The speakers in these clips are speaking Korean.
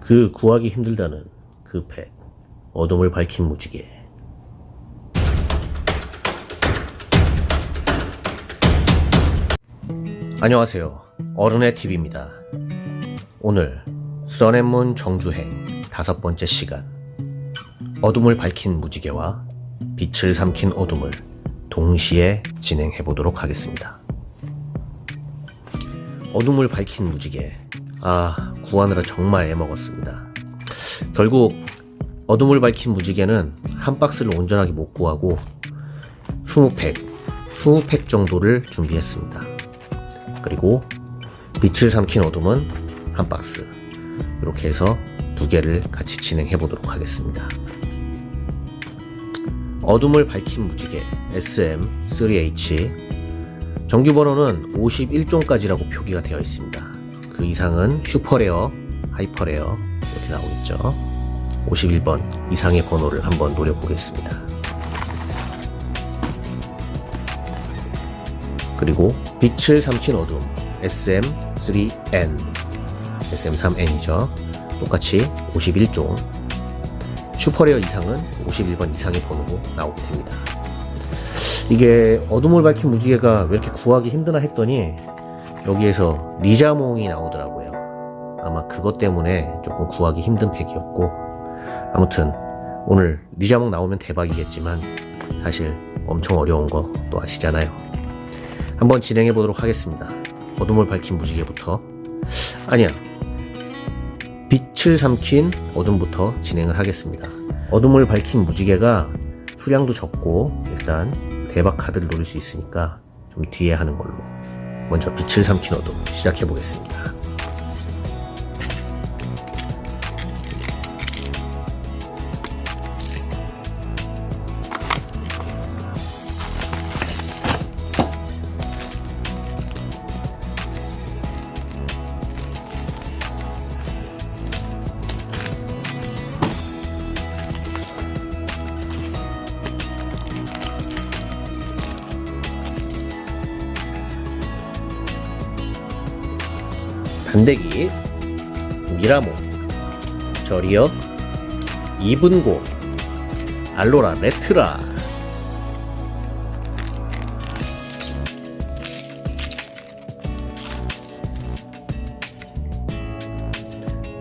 그 구하기 힘들다는 그 팩. 어둠을 밝힌 무지개. 안녕하세요. 어른의 TV입니다. 오늘 써낸문 정주행 다섯 번째 시간. 어둠을 밝힌 무지개와 빛을 삼킨 어둠을 동시에 진행해 보도록 하겠습니다. 어둠을 밝힌 무지개. 아, 구하느라 정말 애먹었습니다. 결국 어둠을 밝힌 무지개는 한 박스를 온전하게 못 구하고 20팩, 20팩 정도를 준비했습니다. 그리고 빛을 삼킨 어둠은 한 박스. 이렇게 해서 두 개를 같이 진행해 보도록 하겠습니다. 어둠을 밝힌 무지개 SM3H 정규 번호는 51종까지라고 표기가 되어 있습니다. 그 이상은 슈퍼레어, 하이퍼레어 이렇게 나오겠죠. 51번 이상의 번호를 한번 노려보겠습니다. 그리고 빛을 삼킨 어둠 SM3N SM3N이죠. 똑같이 51종 슈퍼레어 이상은 51번 이상의 번호로 나오게 됩니다. 이게 어둠을 밝힌 무지개가 왜 이렇게 구하기 힘드나 했더니 여기에서 리자몽이 나오더라고요. 아마 그것 때문에 조금 구하기 힘든 팩이었고 아무튼 오늘 리자몽 나오면 대박이겠지만 사실 엄청 어려운 거 또 아시잖아요. 한번 진행해 보도록 하겠습니다. 어둠을 밝힌 무지개부터 아니야 빛을 삼킨 어둠부터 진행을 하겠습니다. 어둠을 밝힌 무지개가 수량도 적고 일단 대박 카드를 노릴 수 있으니까 좀 뒤에 하는 걸로 먼저 빛을 어둠 시작해 보겠습니다. 단대기, 미라모, 저리어, 이분고, 알로라 레트라.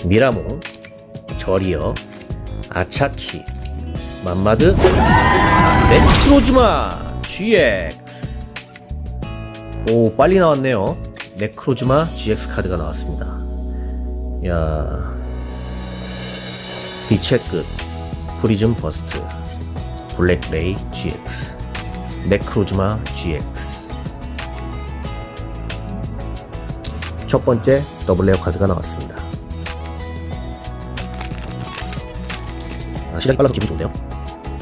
미라모, 저리어, 아차키, 맘마드, 메트로즈마, GX. 오, 빨리 나왔네요. 네크로즈마 GX 카드가 나왔습니다. 야 빛의 끝, 프리즘 버스트, 블랙 레이 GX, 네크로즈마 GX. 첫 번째 더블 레어 카드가 나왔습니다. 아, 시작이 빨라서 기분 좋은데요.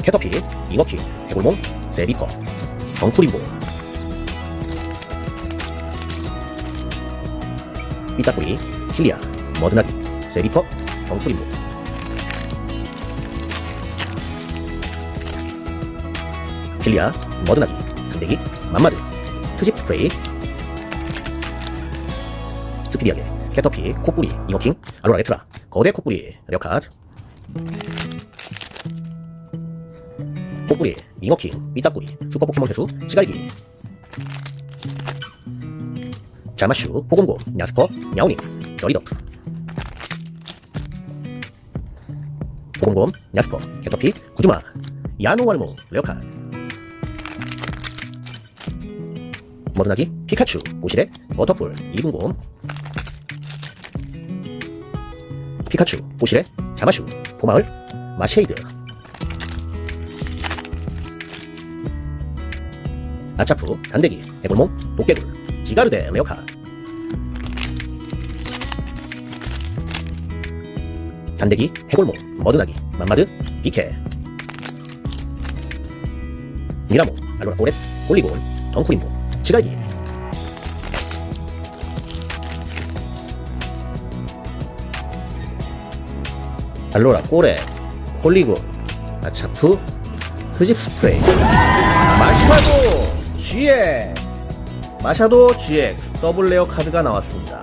캐터피, 잉어키, 해골몬, 세비터, 덩쿠리보, 삐딱구리, 킬리아, 머드나기, 세리퍼, 정수림모. 킬리아, 머드나기, 단대기, 맘마드, 트집 스프레이. 스피디하게, 캐터피, 코뿌리, 잉어킹, 알로라 레트라, 거대 코뿌리, 레어카드. 코뿌리, 잉어킹, 삐딱구리, 슈퍼 포켓몬 회수, 치갈기 자마슈, 포공고, 야스퍼, 야오닉스, 저리더프 포공곰, 야스퍼, 캐터피, 구주마, 야노와르모, 레오카드 머드나기, 피카츄, 오시레, 버터풀, 이분곰 피카츄, 오시레, 자마슈, 포마을, 마쉐이드. 아차프, 단대기, 해골몽, 도깨굴, 지가르데 레오카 단대기, 해골몽, 머드나기, 맘마드, 비케. 미라모, 알로라 포렛, 홀리곤, 덩쿠림모, 치갈기. 알로라 꼬레, 홀리곤, 아차프, 트집 스프레이. 마시마도 GX 마샤도 GX 더블 레어 카드가 나왔습니다.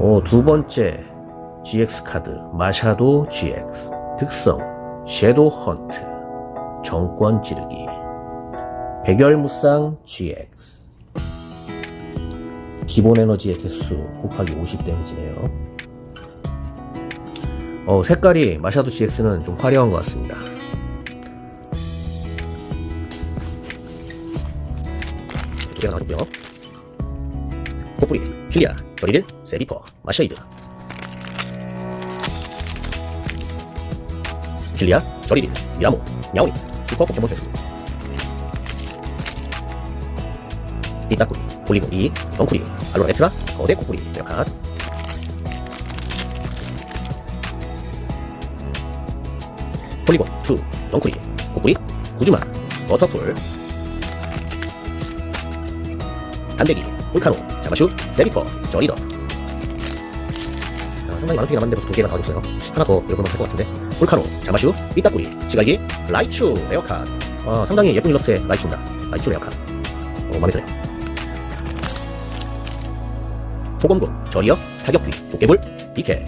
오, 두 번째 GX 카드 마샤도 GX 특성 섀도우 헌트 정권 찌르기. 백열무쌍 GX 기본 에너지의 개수 곱하기 50 데미지네요. 어, 색깔이 마샤도 GX는 좀 화려한 것 같습니다. 나왔고요. 코뿌리, 킬리아, 저리를, 세비퍼, 마샤이드. 킬리아, 저리릴, 미라모, 야오닉스, 슈퍼 포켓몬 회수. 삐딱구리, 볼리고 2, 덩쿠리, 알로라 에트라, 거대 코뿌리, 베어캅 폴리곤 2, 덩쿠리, 코뿌리, 구주마, 버터풀. 단대기, 홀카노, 자마슈, 세비퍼, 저리더. 아, 상당히 많은 픽이 남았는데 벌써 두 개가 나와줬어요. 하나 더 읽어보면 될것 같은데. 홀카노, 자마슈, 삐딱구리, 시갈기, 라이츄, 레어카. 아, 상당히 예쁜 일러스트의 라이츄입니다. 라이츄 레어카. 어, 마음에 드네요. 소금군, 저리어, 타격귀, 도깨불, 비케.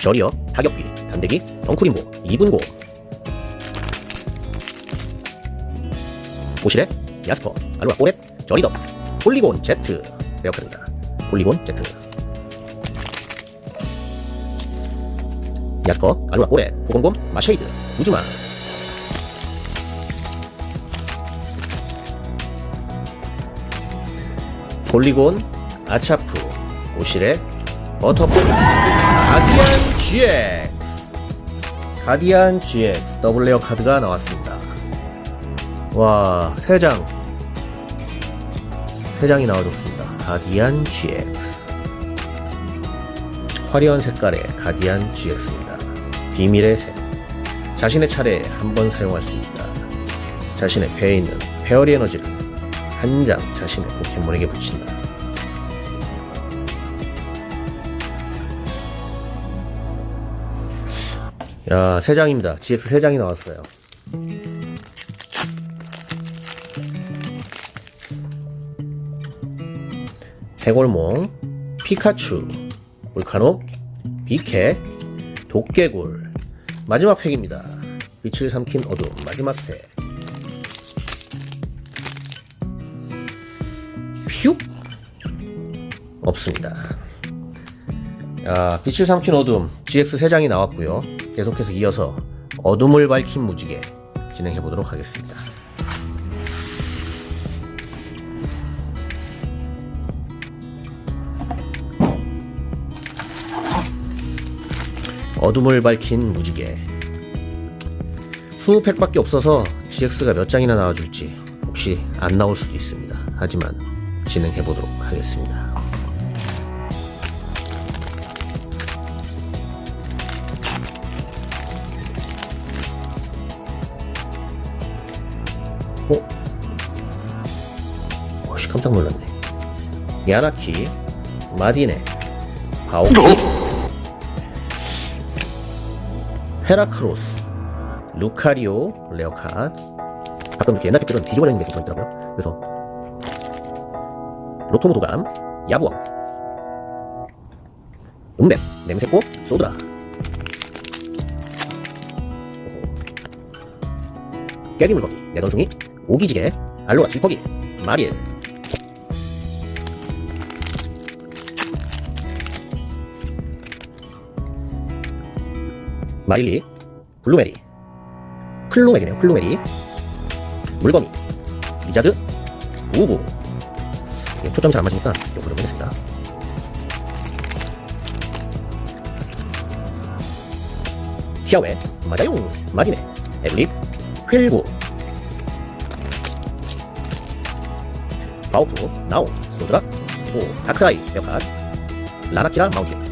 저리어, 타격귀, 단대기, 덩쿠림보, 이분고. 오실에 야스퍼, 알로라 꼬렛, 저리더, 폴리곤 Z 레어카드입니다. 폴리곤 Z. 야스퍼, 알로라 꼬렛, 고공곰, 마쉐이드, 우주마. 폴리곤, 아차프, 오실에 버터풀, 가디안 GX. 가디안 GX 더블 레어 카드가 나왔습니다. 와, 세 장. 세 장이 나와줬습니다. 가디안 GX. 화려한 색깔의 가디안 GX입니다. 비밀의 색. 자신의 차례에 한 번 사용할 수 있다. 자신의 배에 있는 페어리 에너지를 한 장 자신의 포켓몬에게 붙인다. 야, 세 장입니다. GX 세 장이 나왔어요. 세골몽, 피카츄, 볼카노, 비케, 도깨굴 마지막 팩입니다. 빛을 삼킨 어둠 마지막 팩. 퓨 없습니다. 야, 빛을 삼킨 어둠 GX 3장이 나왔고요. 계속해서 이어서 어둠을 밝힌 무지개 진행해 보도록 하겠습니다. 어둠을 밝힌 무지개 20팩밖에 없어서 GX가 몇 장이나 나와줄지 혹시 안 나올 수도 있습니다. 하지만 진행해 보도록 하겠습니다. 어? 어씨 깜짝 놀랐네. 야나키, 마디네, 바오키, 헤라크로스, 루카리오, 레어카드. 가끔 이렇게 옛날 팩들은 뒤집어져 있는 게좀 있더라고요. 그래서 로토모도감, 야부왕, 음맵, 냄새꽃, 소드라. 깨비 물거기, 내던숭이, 오기지개, 알로라 지퍼기, 마리엘. 마릴리, 블루메리, 플루메리네요, 플루메리, 물거미, 리자드, 우부. 이게 초점이 잘안 맞으니까 좀 부족하겠습니다. 티아웨, 마자용, 마디네, 에블립, 휠구, 바우프, 나오, 소드라, 오, 다크아이, 에어팟, 라나키라, 마운틴.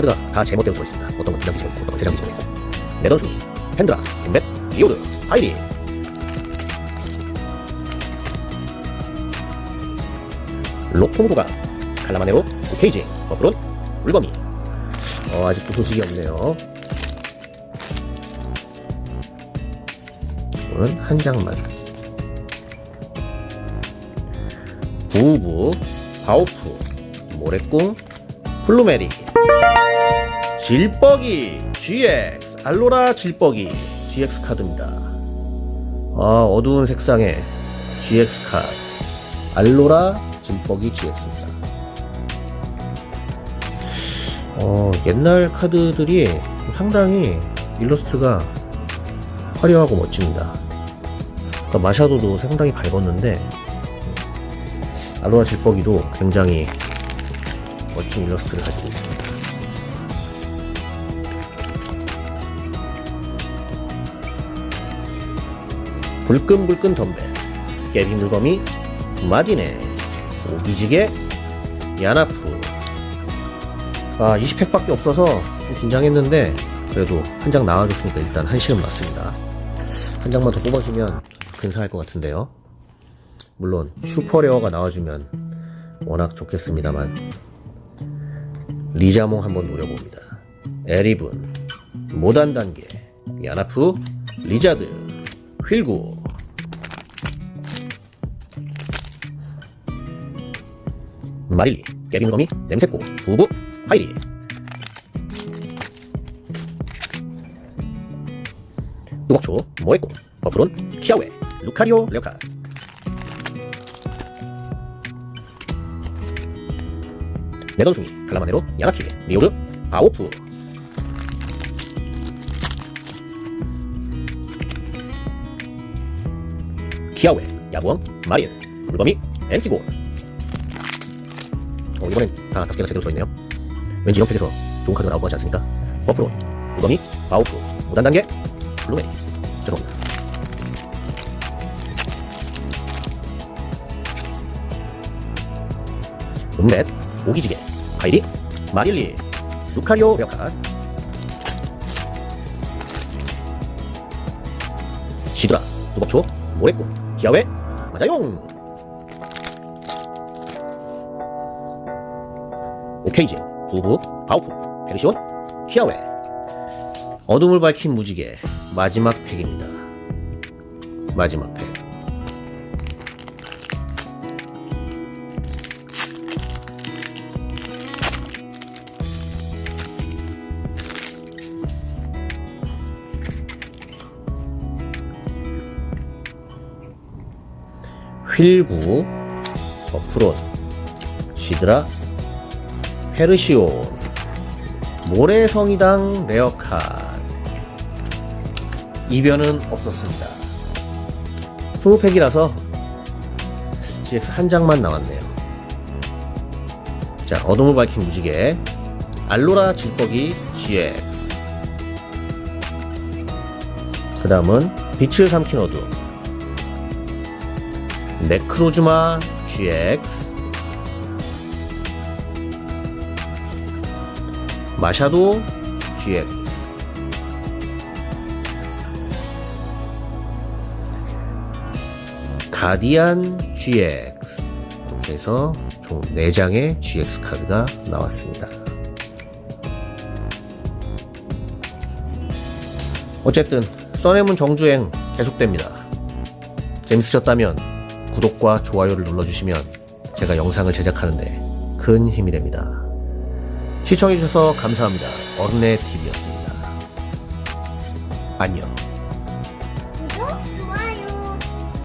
카드가 다 제멋대로 들어있습니다. 어떤 건 두장 뒤집어 있고, 어떤 건 세장 뒤집어 있고. 네던순이, 펜드라, 엠벳, 리오드, 하이리. 로토무도가, 칼라마네로, 오케이지, 버프론, 물거미. 어, 아직도 소식이 없네요. 오늘 한 장만. 부부, 바오프, 모래꿍, 플루메리, 질뻑이, GX, 알로라 질뻑이, GX 카드입니다. 아, 어두운 색상의 GX 카드, 알로라 질뻑이 GX입니다. 어, 옛날 카드들이 상당히 일러스트가 화려하고 멋집니다. 그러니까 마샤도도 상당히 밝았는데 알로라 질뻑이도 굉장히 멋진 일러스트를 가지고 있습니다. 불끈불끈 덤벨, 깨비 물범이, 마디네, 오기지개, 야나프. 아, 20팩밖에 없어서 좀 긴장했는데 그래도 한 장 나와줬으니까 일단 한시름 났습니다. 한 장만 더 뽑아주면 근사할 것 같은데요. 물론 슈퍼레어가 나와주면 워낙 좋겠습니다만 리자몽 한번 노려봅니다. 에리븐, 모단 단계, 야나프, 리자드, 휠구. 마릴리, 깨비누거미, 냄새꽃, 부부, 하이리. 누벅초, 모에꽃, 버프론, 키아웨, 루카리오, 레오카. 네던숭이, 칼라마네로, 야나키, 리오르, 아오프. 키아웨, 야구왕, 마린, 물범이, 엔티곤. 어, 이번엔 다 덮개가 제대로 들어있네요. 왠지 이런 팩에서 좋은 카드가 나올 것 같지 않습니까? 버프론, 물범이, 아오프, 무단 단계, 블루메리. 죄송합니다. 음렛, 오기지개, 하이리, 마릴리, 루카리오 레오카, 시드라, 두벅초, 모래꽃, 기아웨, 마자용! 케이지, 부부, 바우프, 페르시온, 키아웨 어둠을 밝힌 무지개 마지막 팩입니다. 마지막 팩. 휠구, 버프론, 시드라, 페르시온, 모래성이당 레어카 이변은 없었습니다. 20팩이라서 GX 한 장만 나왔네요. 자, 어둠을 밝힌 무지개, 알로라 질퍽이 GX. 그 다음은 빛을 삼킨 어둠, 네크로즈마 GX. 마샤도 GX. 가디안 GX 해서 총 4장의 GX 카드가 나왔습니다. 어쨌든 써내문 정주행 계속됩니다. 재밌으셨다면 구독과 좋아요를 눌러주시면 제가 영상을 제작하는데 큰 힘이 됩니다. 시청해주셔서 감사합니다. 어른의 TV였습니다. 안녕.